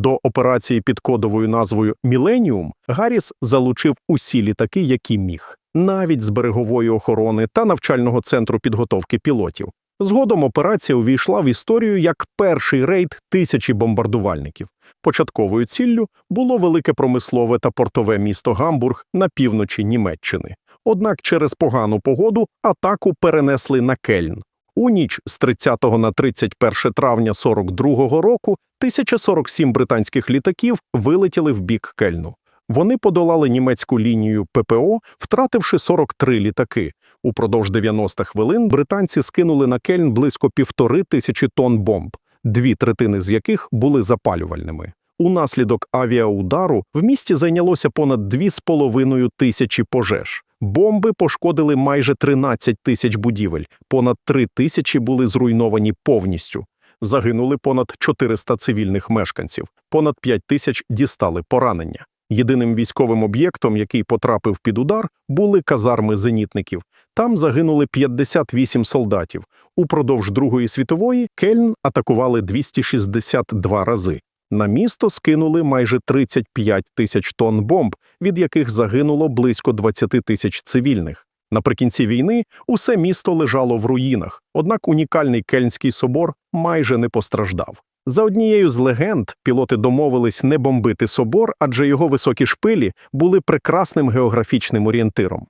До операції під кодовою назвою Міленіум Гарріс залучив усі літаки, які міг, навіть з берегової охорони та навчального центру підготовки пілотів. Згодом операція увійшла в історію як перший рейд тисячі бомбардувальників. Початковою ціллю було велике промислове та портове місто Гамбург на півночі Німеччини. Однак через погану погоду атаку перенесли на Кельн. У ніч з 30 на 31 травня 42 року 1047 британських літаків вилетіли в бік Кельну. Вони подолали німецьку лінію ППО, втративши 43 літаки. Упродовж 90 хвилин британці скинули на Кельн близько півтори тисячі тонн бомб, дві третини з яких були запалювальними. Унаслідок авіаудару в місті зайнялося понад 2,5 тисячі пожеж. Бомби пошкодили майже 13 тисяч будівель, понад 3 тисячі були зруйновані повністю. Загинули понад 400 цивільних мешканців, понад 5 тисяч дістали поранення. Єдиним військовим об'єктом, який потрапив під удар, були казарми зенітників. Там загинули 58 солдатів. Упродовж Другої світової Кельн атакували 262 рази. На місто скинули майже 35 тисяч тонн бомб, від яких загинуло близько 20 тисяч цивільних. Наприкінці війни усе місто лежало в руїнах, однак унікальний Кельнський собор майже не постраждав. За однією з легенд, пілоти домовились не бомбити собор, адже його високі шпилі були прекрасним географічним орієнтиром.